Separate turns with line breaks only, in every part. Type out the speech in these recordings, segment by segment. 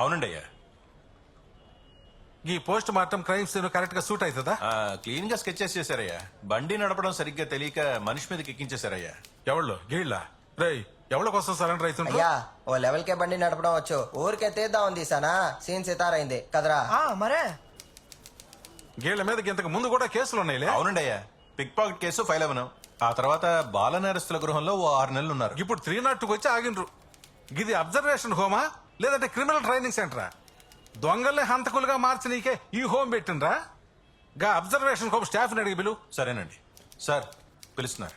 అవునండి అయ్యా.
ఈ పోస్ట్ మార్టం క్రైమ్ సీన్ కరెక్ట్గా సూట్ అవుతుందా?
క్లీన్గా స్కెచెస్ చేశారయ్యా. బండి నడపడం సరిగ్గా తెలియక మనిషి మీదకి ఎక్కించేశారయ్యా.
ఎవళ్ళు? గీళ్ళ? రేయ్ ఎవళ్ళ కోసం సరెండర్ అవుతుండ్రు?
అయ్యా ఓ లెవెల్ కే బండి నడపడం వచ్చు. ఊరికే తీద్దాం తీసానా సీన్? సితారైంది. కదరా?
మరే.
గీళ్ళ మీద ఇంతకు ముందు కూడా కేసులు ఉన్నాయిలే.
అవునండి అయ్యా పిక్ పాకెట్ కేసు ఫైల్ అవ్వను ఆ తర్వాత బాల నేరస్తుల గృహంలో ఓ ఆరు నెలలు ఉన్నారు
ఇప్పుడు త్రీ నాట్ టూకి వచ్చి ఆగిండ్రు. ఇది అబ్జర్వేషన్ హోమా? లేదంటే క్రిమినల్ ట్రైనింగ్ సెంటరా? దొంగల్ని హంతకులుగా మార్చి నీకే ఈ హోమ్ పెట్టిండ్రా? గా అబ్జర్వేషన్ హోమ్ స్టాఫ్ అడిగి బిలు
సరేనండి. సార్ పిలుస్తున్నారు.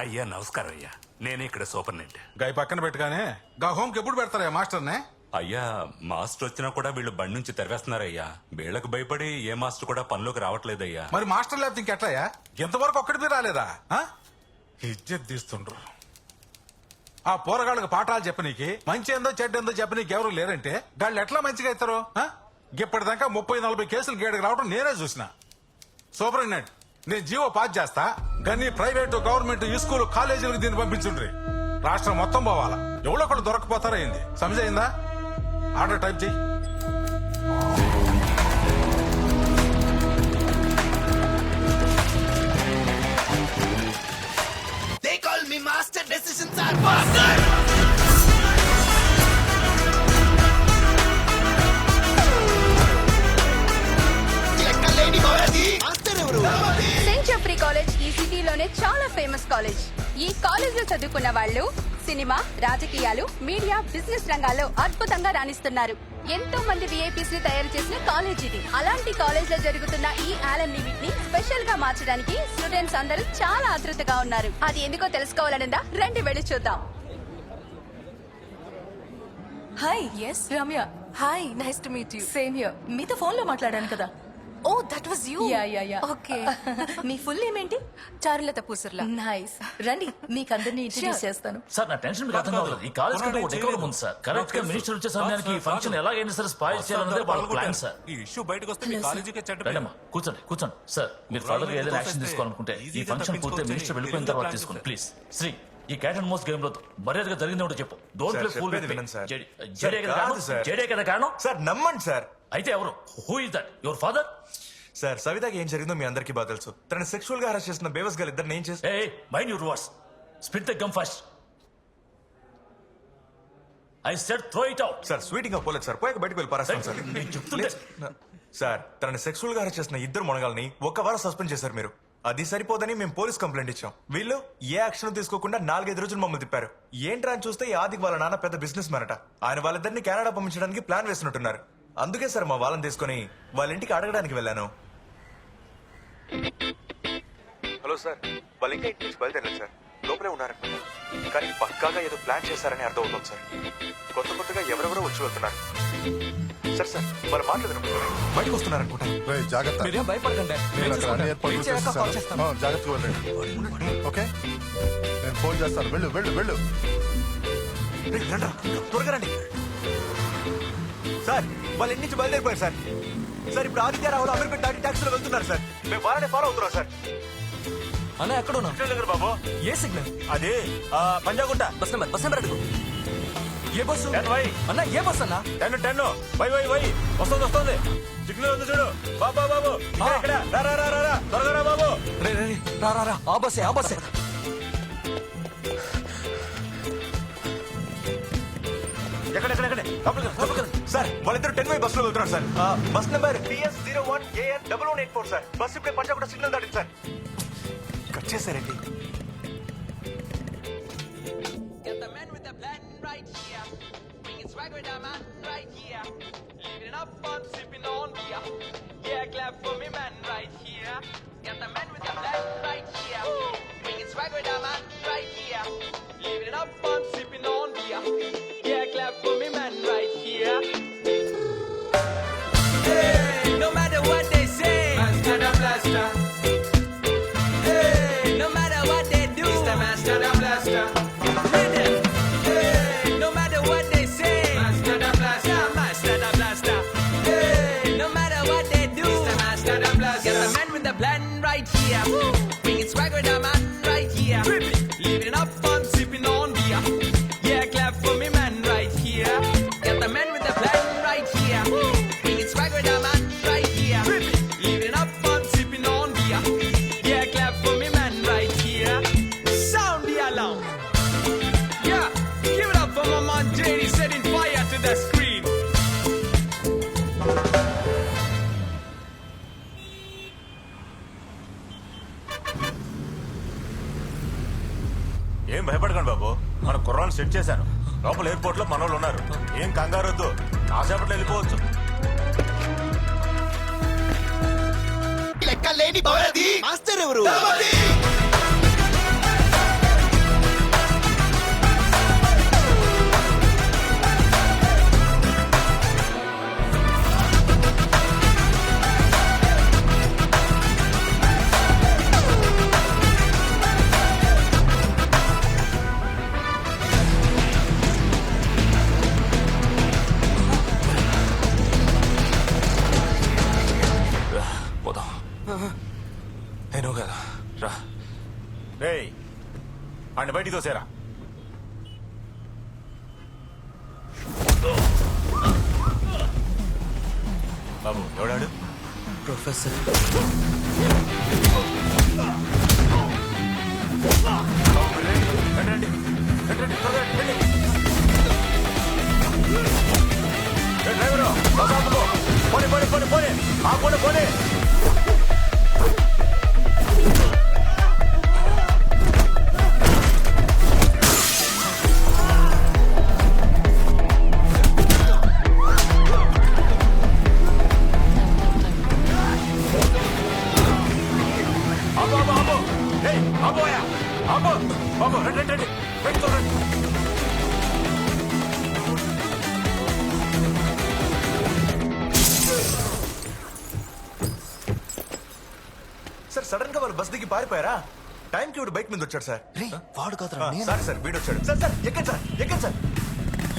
అయ్యా నమస్కారం అయ్యా. నేనే ఇక్కడ సూపరింటెండెంట్.
గా ఈ పక్కన పెట్టగానే గా హోమ్కి ఎప్పుడు పెడతారా మాస్టర్నే?
అయ్యా మాస్టర్ వచ్చినా కూడా వీళ్ళు బండి నుంచి తెరవేస్తున్నారయ్యా. వీళ్ళకి భయపడి ఏ మాస్టర్ కూడా పనిలోకి రావట్లేదయ్యా.
మరి మాస్టర్ లేకపోతే ఇంకెట్లయ్యా? ఇంతవరకు ఒక్కడిది రాలేదా? ఇజ్జత్ తీస్తుండ్రు. ఆ పోరగాళ్ళకి పాఠాలు చెప్పనీకి మంచి ఏందో చెడ్డ ఏందో చెప్పనీకి ఎవరు లేరంటే వాళ్ళు ఎట్లా మంచిగా ఇస్తారు ఇప్పటిదాకా ముప్పై నలభై కేసులు గేడకి రావడం నేనే చూసిన. సూపరింటెండెంట్ నేను జీవో పాస్ చేస్తా కానీ ప్రైవేటు గవర్నమెంట్ ఈ స్కూల్ కాలేజీలకు దీన్ని పంపించుండ్రి. రాష్ట్రం మొత్తం పోవాలా. ఎవడో ఒకళ్ళు దొరకపోతారో అయింది? సమజైందా ఆర్డర్ టైప్ చెయ్యి.
They call me master, decisions are master.
ఈ కాలేజ్లో చదువుకున్న వాళ్ళు సినిమా రాజకీయాలు మీడియా బిజినెస్ రంగాల్లో అద్భుతంగా రాణిస్తున్నారు. ఎంతో మంది విఐపీస్ని తయారు చేసిన కాలేజ్ ఇది. అలాంటి కాలేజ్లో జరుగుతున్న ఈ ఆలం లిమిట్ని స్పెషల్గా మార్చడానికి స్టూడెంట్స్ అందరూ చాలా ఆతృతగా ఉన్నారు. అది ఎందుకో తెలుసుకోవాలనుందా? రండి వెళ్ళి చూద్దాం.
Hi yes Ramya hi nice to meet you same here మీతో ఫోన్లో మాట్లాడాను కదా. ఓ that was you yeah yeah yeah okay me full name ఏంటి? చారులత పూసర్ల. నైస్ రండి మీకు అందరినీ ఇంట్రడ్యూస్ చేస్తాను.
సార్ నా టెన్షన్ మీకు అర్థం కావట్లేదు. ఈ కాలేజ్ కంటే ఒక డెకోరం ఉంది సార్. కరెక్ట్గా మినిస్టర్ వచ్చే సమయానికి ఈ ఫంక్షన్ ఎలాగైనా సరే స్పాయిల్ చేయాలన్నదే వాళ్ళ ప్లాన్ సార్.
ఈ ఇష్యూ బయటకు వస్తే మీ కాలేజీకే చెడ్డ.
రండమ్మా కూర్చోండి కూర్చోండి. సార్ మీరు ఫర్దర్గా ఏదైనా యాక్షన్ తీసుకోవాలనుకుంటే ఈ ఫంక్షన్ పూర్తి మినిస్టర్ వెళ్ళిపోయిన తర్వాత తీసుకోండి ప్లీజ్ శ్రీ ఈ క్యాట్ అండ్ మోస్ గేమ్లో మర్యాదగా జరిగింది ఒకటి చెప్పు. డోంట్ ప్లే ఫూల్
వినండి సార్.
జడే కదా కారణం?
సార్.
జడే కదా కారణం?
సార్ నమ్మండి సార్.
అయితే ఎవరు? Who is that your father
sir సవితకి ఏం జరిగిందో మీ అందరికీ బాగా తెలుసు. తన సెక్షువల్గా హరాస్ చేసిన బేవస్ గారు ఇద్దరు ఏం చేసి?
Hey mind your words spit the gum first I said throw it out
sir స్వీటింగ్గా పోలేదు సార్. పోయాక బయటకు వెళ్ళి పారేస్తాం సార్.
నేను
సార్ తనని సెక్షువల్గా హరాస్ చేసిన ఇద్దరు మొనగాల్ని ఒక వారం సస్పెండ్ చేశారు మీరు. అది సరిపోదని మేము పోలీస్ కంప్లైంట్ ఇచ్చాం. వీళ్ళు ఏ యాక్షన్ తీసుకోకుండా నాలుగైదు రోజులు మమ్మల్ని తిప్పారు. ఏంట్రా అని చూస్తే ఈ ఆదికి వాళ్ళ నాన్న పెద్ద బిజినెస్ మ్యానట ఆయన వాళ్ళిద్దరిని కెనడా పంపించడానికి ప్లాన్ వేసినట్టున్నారు. అందుకే సార్ మా వాళ్ళని తీసుకొని వాళ్ళ ఇంటికి అడగడానికి వెళ్ళాను. హలో సార్ వాళ్ళ ఇంకా ఇంటి నుంచి బయలుదేరలేదు సార్. లోపలే ఉన్నారనుకుంటా. కానీ పక్కాగా ఏదో ప్లాన్ చేశారని అర్థం అవుతుంది సార్. కొత్త కొత్తగా ఎవరెవరో వచ్చి వెళ్తున్నారు. సార్ సార్ వాళ్ళు మాట్లాడుతున్నారు బయటకు వస్తున్నారనుకుంటా
రేయ్, జాగ్రత్త.
మీరేం భయపడకండి.
నేను అక్కడ అన్ని ఏర్పాట్లు
రీచ్ అయ్యాక కాల్
చేసేసాను.
చేస్తాను.
ఆ, జాగ్రత్తగా వెళ్ళండి. ఓకే? నేను ఫోన్ చేస్తాను. వెళ్ళు వెళ్ళు వెళ్ళు.
త్వరగా రండి. సార్ వాళ్ళ ఇంటి నుంచి బయలుదేరిపోయారు సార్? సార్ ఇప్పుడు ఆదిత్య రావులు అమీర్పేట దాటి ట్యాక్సీలో వెళ్తున్నారు సార్. మేము వాళ్ళని ఫాలో అవుతున్నాం సార్.
అన్న ఎక్కడున్నా
దగ్గర బాబు?
ఏ సిగ్నల్?
అదే ఆ, Panjagutta
bus number bus number అడుగు. ఏ బస్సు?
Ten Y.
అన్న ఏ బస్ అన్న
ten ten. Y Y Y. వస్తుంది వస్తుంది. సిగ్నల్ ఉంది చూడు. బాబా బాబు ఇక్కడ, రా రా రా రా, త్వరగా రా బాబు.
రే రే రే, రా రా ఆ బస్సే ఆ బస్సే.
సార్ వాళ్ళిద్దరు టెన్ వై బస్లో వెళ్తున్నారు sir. Bus number PS zero one AN double one eight four sir. Bus ఇప్పుడే పంజాగుట్ట సిగ్నల్ దాటింది సార్. కట్ చేశారండి
With the man right here. Living up, fun, sipping on beer. Yeah, clap for me, man right here. yeah.
ఏం భయపడకండి బాబు. మన కుర్రాన్ని set చేశాను. లోపల ఎయిర్పోర్ట్లో మనోళ్ళు ఉన్నారు. ఏం కంగారు వద్దు. కాసేపట్లో వెళ్ళిపోవచ్చు.
పోదాం
ఆయన బయటికి తోసేరా. బాబు ఎవడాడు?
ప్రొఫెసర్.
సార్ సడన్గా వాళ్ళు బస్ దిగి పారిపోయారా? టైం కి బైక్ మీద వచ్చాడు సార్.
వాడు కాదురా
ఆ, సార్ సార్ వీడు వచ్చాడు. సార్ సార్ ఎక్కండి సార్ ఎక్కండి సార్.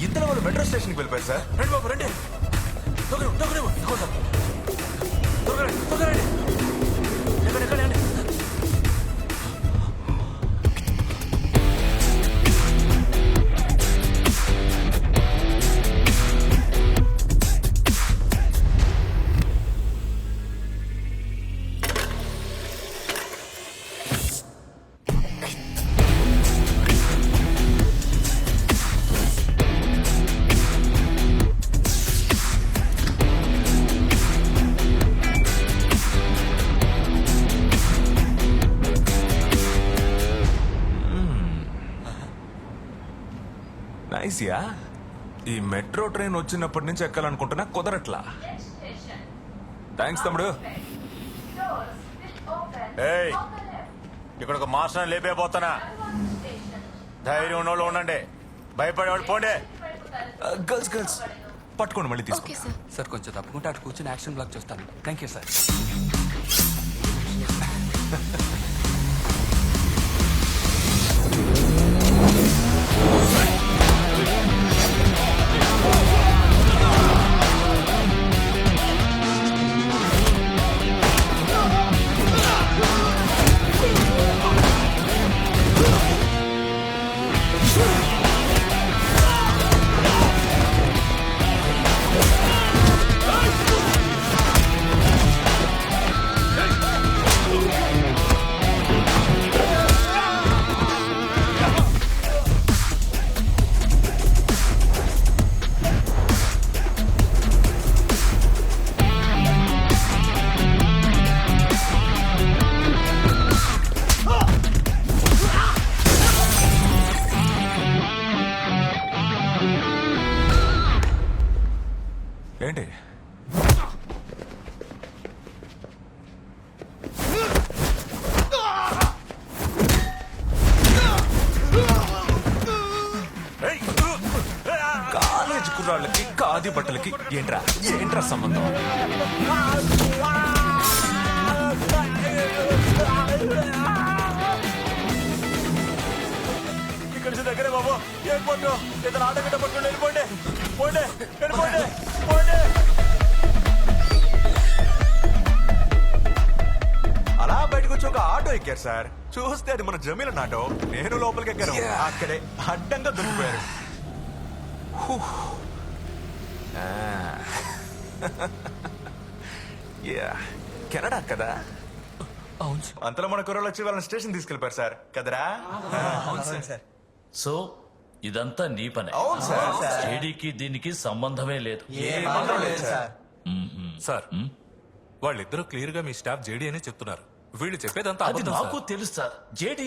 ఇద్దరు వాళ్ళు మెట్రో స్టేషన్కి వెళ్ళిపోయారు సార్.
రండి బాబు రండి. తొగరు తొగరు తొగరు సార్. తొగరు తొగరు రండి. ఎక్కడ ఎక్కడ రండి
నైస్ యా ఈ మెట్రో ట్రైన్ వచ్చినప్పటి నుంచి ఎక్కాలనుకుంటున్నా కుదరట్లా. థ్యాంక్స్ తమ్ముడు.
ఏయ్ ఇక్కడ ఒక మాస్టర్ లేపేపోతానా ధైర్యం ఉన్నోళ్ళు ఉండండి. భయపడేవాడు పోండి.
గర్ల్స్ గర్ల్స్ పట్టుకోండి మళ్ళీ తీసుకో.
సార్. కొంచెం తప్పుకుంటే అటు కూర్చొని యాక్షన్ బ్లాక్ చూస్తాను. Thank you sir.
కుర్రాళ్ళకి ఖాదీ బట్టలకి ఏంట్రా? ఏంట్రా సంబంధం?
ఇక్కడ నుంచి దగ్గరే బాబు. ఎయిర్పోర్ట్ ఇతను ఆటో గట్ట పట్టుకుని వెళ్ళిపోండి. పోండి. వెళ్ళిపోండి. పోండి.
అలా బయటకు వచ్చి ఒక ఆటో ఎక్కారు సార్. చూస్తే అది మన జమీల ఆటో నేను లోపలికి ఎక్కాను. అక్కడే అడ్డంగా దొరికిపోయారు. కెనడా కదా?
అవును సార్.
అంతలో మన కుర్రోళ్ళు వచ్చి వాళ్ళని స్టేషన్ తీసుకెళ్ళిపోయారు సార్. కదరా?
అవును సార్.
సో ఇదంతా నీ పనే.
అవును సార్.
జేడీకి దీనికి సంబంధమే లేదు.
ఏ మాత్రం లేదు సార్.
సార్. వాళ్ళిద్దరూ క్లియర్గా మీ స్టాఫ్ జేడీ అనే చెప్తున్నారు. వీళ్ళు చెప్పేదంతా
అది. నాకు తెలుసు సార్. జేడీ